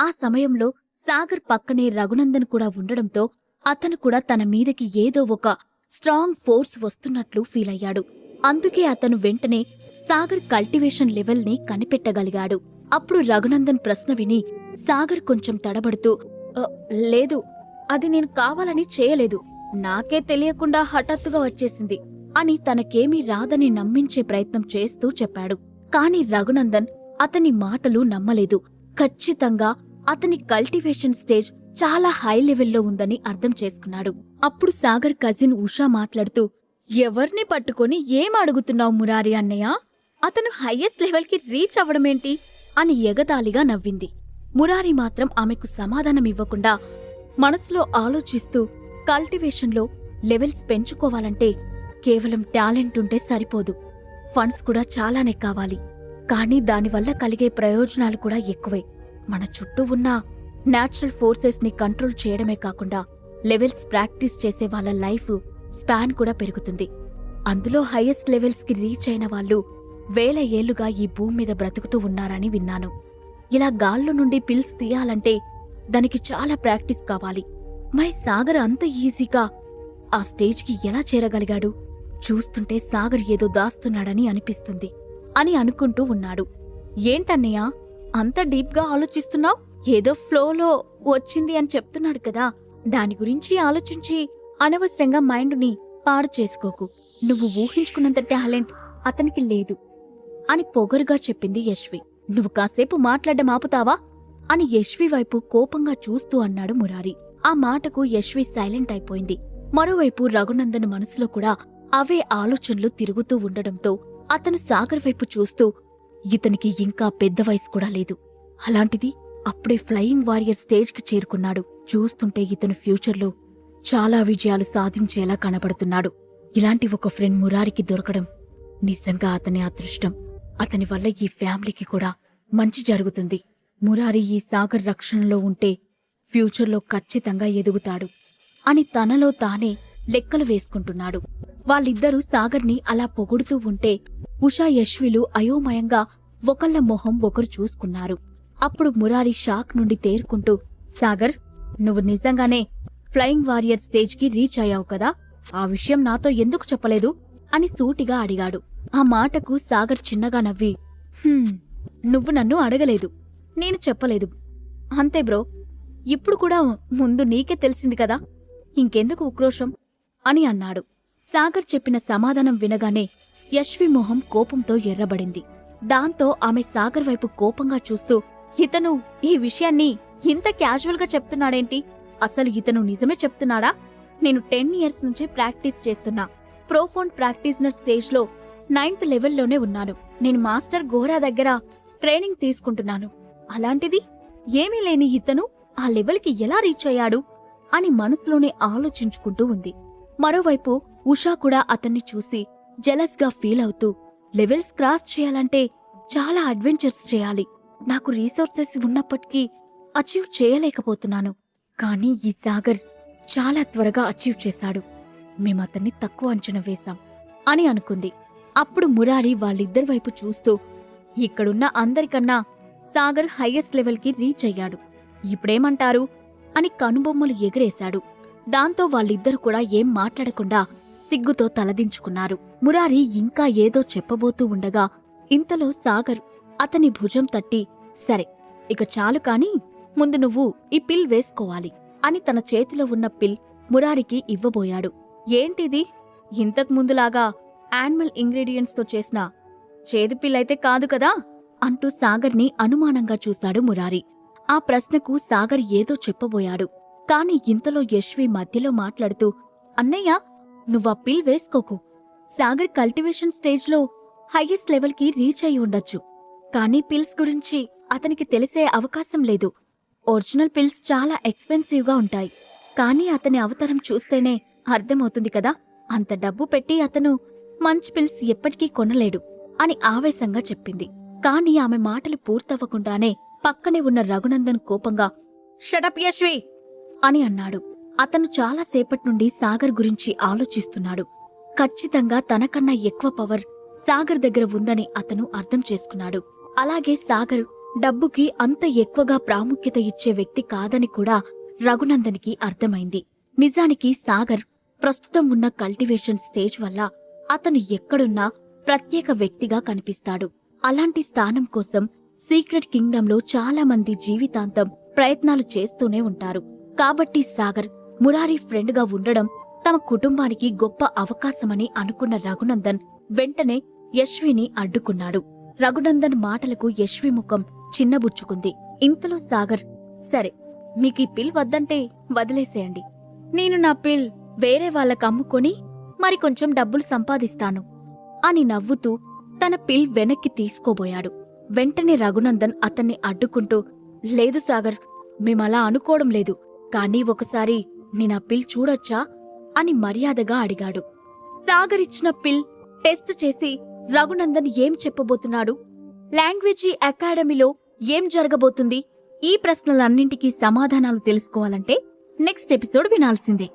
ఆ సమయంలో సాగర్ పక్కనే రఘునందన్ కూడా ఉండడంతో అతను కూడా తన మీదకి ఏదో ఒక స్ట్రాంగ్ ఫోర్స్ వస్తున్నట్లు ఫీలయ్యాడు అందుకే అతను వెంటనే సాగర్ కల్టివేషన్ లెవెల్ని కనిపెట్టగలిగాడు. అప్పుడు రఘునందన్ ప్రశ్న విని సాగర్ కొంచెం తడబడుతూ లేదు అది నేను కావాలని చేయలేదు. నాకే తెలియకుండా హఠాత్తుగా వచ్చేసింది అని తనకేమీ రాదని నమ్మించే ప్రయత్నం చేస్తూ చెప్పాడు. కాని రఘునందన్ అతని మాటలు నమ్మలేదు. ఖచ్చితంగా అతని కల్టివేషన్ స్టేజ్ చాలా హై లెవెల్లో ఉందని అర్థం చేసుకున్నాడు. అప్పుడు సాగర్ కజిన్ ఉషా మాట్లాడుతూ ఎవర్ని పట్టుకొని ఏం అడుగుతున్నావు మురారి అన్నయ్య? అతను హైయెస్ట్ లెవెల్కి రీచ్ అవ్వడమేంటి? అని ఎగతాళిగా నవ్వింది. మురారి మాత్రం ఆమెకు సమాధానం ఇవ్వకుండా మనసులో ఆలోచిస్తూ కల్టివేషన్లో లెవెల్స్ పెంచుకోవాలంటే కేవలం టాలెంట్ ఉంటే సరిపోదు. ఫండ్స్ కూడా చాలానే కావాలి. కానీ దానివల్ల కలిగే ప్రయోజనాలు కూడా ఎక్కువే. మన చుట్టూ ఉన్న నేచురల్ ఫోర్సెస్ని కంట్రోల్ చేయడమే కాకుండా లెవెల్స్ ప్రాక్టీస్ చేసే వాళ్ళ లైఫ్ స్పాన్ కూడా పెరుగుతుంది. అందులో హైయెస్ట్ లెవెల్స్కి రీచ్ అయిన వాళ్ళు వేల ఏళ్ళుగా ఈ భూమి మీద బ్రతుకుతూ ఉన్నారని విన్నాను. ఇలా గాల్లో నుండి పిల్స్ తీయాలంటే దానికి చాలా ప్రాక్టీస్ కావాలి. మరి సాగర్ అంత ఈజీగా ఆ స్టేజ్కి ఎలా చేరగలిగాడు? చూస్తుంటే సాగర్ ఏదో దాస్తున్నాడని అనిపిస్తుంది. అని అనుకుంటూ ఉన్నాడు. ఏంటన్నయ్య అంత డీప్గా ఆలోచిస్తున్నావు? ఏదో ఫ్లోలో వచ్చింది అని చెప్తున్నాడు కదా. దాని గురించి ఆలోచించి అనవసరంగా మైండ్ని పాడు చేసుకోకు. నువ్వు ఊహించుకున్నంత టాలెంట్ అతనికి లేదు అని పొగరుగా చెప్పింది యశ్వి. నువ్వు కాసేపు మాట్లాడడం ఆపుతావా? అని యశ్వి వైపు కోపంగా చూస్తూ అన్నాడు మురారి. ఆ మాటకు యశ్వి సైలెంట్ అయిపోయింది. మరోవైపు రఘునందన్ మనసులో కూడా అవే ఆలోచనలు తిరుగుతూ ఉండడంతో అతను సాగర్ వైపు చూస్తూ ఇతనికి ఇంకా పెద్ద వయసు కూడా లేదు. అలాంటిది అప్పుడే ఫ్లయింగ్ వారియర్ స్టేజ్కి చేరుకున్నాడు. చూస్తుంటే ఇతను ఫ్యూచర్లో చాలా విజయాలు సాధించేలా కనబడుతున్నాడు. ఇలాంటి ఒక ఫ్రెండ్ మురారికి దొరకడం నిజంగా అతని అదృష్టం. అతని వల్ల ఈ ఫ్యామిలీకి కూడా మంచి జరుగుతుంది. మురారి ఈ సాగర్ రక్షణలో ఉంటే ఫ్యూచర్లో ఖచ్చితంగా ఎదుగుతాడు. అని తనలో తానే లెక్కలు వేసుకుంటున్నాడు. వాళ్ళిద్దరూ సాగర్ని అలా పొగుడుతూ ఉంటే ఉషా యశ్విలు అయోమయంగా ఒకళ్ళ మొహం ఒకరు చూసుకున్నారు. అప్పుడు మురారి షాక్ నుండి తేరుకుంటూ సాగర్ నువ్వు నిజంగానే ఫ్లయింగ్ వారియర్ స్టేజ్కి రీచ్ అయ్యావు కదా? ఆ విషయం నాతో ఎందుకు చెప్పలేదు? అని సూటిగా అడిగాడు. ఆ మాటకు సాగర్ చిన్నగా నవ్వి "హ్మ్, నువ్వు నన్ను అడగలేదు. నేను చెప్పలేదు. అంతే బ్రో. ఇప్పుడు కూడా ముందు నీకే తెలిసింది కదా? ఇంకెందుకు ఉక్రోషం? అని అన్నాడు. సాగర్ చెప్పిన సమాధానం వినగానే యశ్వి మొహం కోపంతో ఎర్రబడింది. దాంతో ఆమె సాగర్ వైపు కోపంగా చూస్తూ ఇతను ఈ విషయాన్ని ఇంత క్యాజువల్గా చెప్తున్నాడేంటి? అసలు ఇతను నిజమే చెప్తున్నాడా? నేను టెన్ ఇయర్స్ నుంచి ప్రాక్టీస్ చేస్తున్నా. ప్రోఫోన్ ప్రాక్టీస్నర్ స్టేజ్లో నైన్త్ లెవెల్లోనే ఉన్నాను. నేను మాస్టర్ గోరా దగ్గర ట్రైనింగ్ తీసుకుంటున్నాను. అలాంటిది ఏమీ లేని ఇతను ఆ లెవెల్కి ఎలా రీచ్ అయ్యాడు? అని మనసులోనే ఆలోచించుకుంటూ ఉంది. మరోవైపు ఉషా కూడా అతన్ని చూసి జెలస్గా ఫీల్ అవుతూ లెవెల్స్ క్రాస్ చేయాలంటే చాలా అడ్వెంచర్స్ చేయాలి. నాకు రీసోర్సెస్ ఉన్నప్పటికీ అచీవ్ చేయలేకపోతున్నాను. కానీ ఈ సాగర్ చాలా త్వరగా అచీవ్ చేశాడు. మేమతన్ని తక్కువ అంచనా వేశాం అని అనుకుంది. అప్పుడు మురారి వాళ్ళిద్దరి వైపు చూస్తూ ఇక్కడున్న అందరికన్నా సాగర్ హైయెస్ట్ లెవెల్కి రీచ్ అయ్యాడు. ఇప్పుడేమంటారు? అని కనుబొమ్మలు ఎగిరేశాడు. దాంతో వాళ్ళిద్దరూ కూడా ఏం మాట్లాడకుండా సిగ్గుతో తలదించుకున్నారు. మురారి ఇంకా ఏదో చెప్పబోతూ ఉండగా ఇంతలో సాగర్ అతని భుజం తట్టి సరే ఇక చాలు కాని ముందు నువ్వు ఈ పిల్ వేసుకోవాలి అని తన చేతిలో ఉన్న పిల్ మురారికి ఇవ్వబోయాడు. ఏంటిది? ఇంతకుముందులాగా యానిమల్ ఇంగ్రీడియంట్స్తో చేసిన చేదు పిల్లైతే కాదు కదా? అంటూ సాగర్ని అనుమానంగా చూశాడు మురారి. ఆ ప్రశ్నకు సాగర్ ఏదో చెప్పబోయాడు. కాని ఇంతలో యశ్వి మధ్యలో మాట్లాడుతూ అన్నయ్య నువ్వా పిల్ వేసుకోకు. సాగర్ కల్టివేషన్ స్టేజ్లో హైయెస్ట్ లెవెల్కి రీచ్ అయి ఉండొచ్చు. కానీ పిల్స్ గురించి అతనికి తెలిసే అవకాశం లేదు. ఒరిజినల్ పిల్స్ చాలా ఎక్స్పెన్సివ్గా ఉంటాయి. కానీ అతని అవతారం చూస్తేనే అర్థమవుతుంది కదా? అంత డబ్బు పెట్టి అతను మంచి పిల్స్ ఎప్పటికీ కొనలేడు అని ఆవేశంగా చెప్పింది. కాని ఆమె మాటలు పూర్తవ్వకుండానే పక్కనే ఉన్న రఘునందన్ కోపంగా షటప్ యశ్వి! అని అన్నాడు. అతను చాలాసేపటి నుండి సాగర్ గురించి ఆలోచిస్తున్నాడు. ఖచ్చితంగా తనకన్నా ఎక్కువ పవర్ సాగర్ దగ్గర ఉందని అతను అర్థం చేసుకున్నాడు. అలాగే సాగర్ డబ్బుకి అంత ఎక్కువగా ప్రాముఖ్యత ఇచ్చే వ్యక్తి కాదని కూడా రఘునందన్కి అర్థమైంది. నిజానికి సాగర్ ప్రస్తుతం ఉన్న కల్టివేషన్ స్టేజ్ వల్ల అతను ఎక్కడున్నా ప్రత్యేక వ్యక్తిగా కనిపిస్తాడు. అలాంటి స్థానం కోసం సీక్రెట్ కింగ్డంలో చాలా మంది జీవితాంతం ప్రయత్నాలు చేస్తూనే ఉంటారు. కాబట్టి సాగర్ మురారి ఫ్రెండ్గా ఉండడం తమ కుటుంబానికి గొప్ప అవకాశమని అనుకున్న రఘునందన్ వెంటనే యశ్విని అడ్డుకున్నాడు. రఘునందన్ మాటలకు యశ్వి ముఖం చిన్నబుచ్చుకుంది. ఇంతలో సాగర్ సరే మీకీ పిల్ వద్దంటే వదిలేసేయండి. నేను నా పిల్ వేరే వాళ్ళకు అమ్ముకొని మరి కొంచెం డబ్బులు సంపాదిస్తాను అని నవ్వుతూ తన పిల్ వెనక్కి తీసుకోబోయాడు. వెంటనే రఘునందన్ అతన్ని అడ్డుకుంటూ లేదు సాగర్ మేమలా అనుకోవడం లేదు. కానీ ఒకసారి నేనా పిల్ చూడొచ్చా అని మర్యాదగా అడిగాడు. సాగర్ ఇచ్చిన పిల్ టెస్ట్ చేసి రఘునందన్ ఏం చెప్పబోతున్నాడు? లాంగ్వేజీ అకాడమీలో ఏం జరగబోతుంది? ఈ ప్రశ్నలన్నింటికీ సమాధానాలు తెలుసుకోవాలంటే నెక్స్ట్ ఎపిసోడ్ వినాల్సిందే.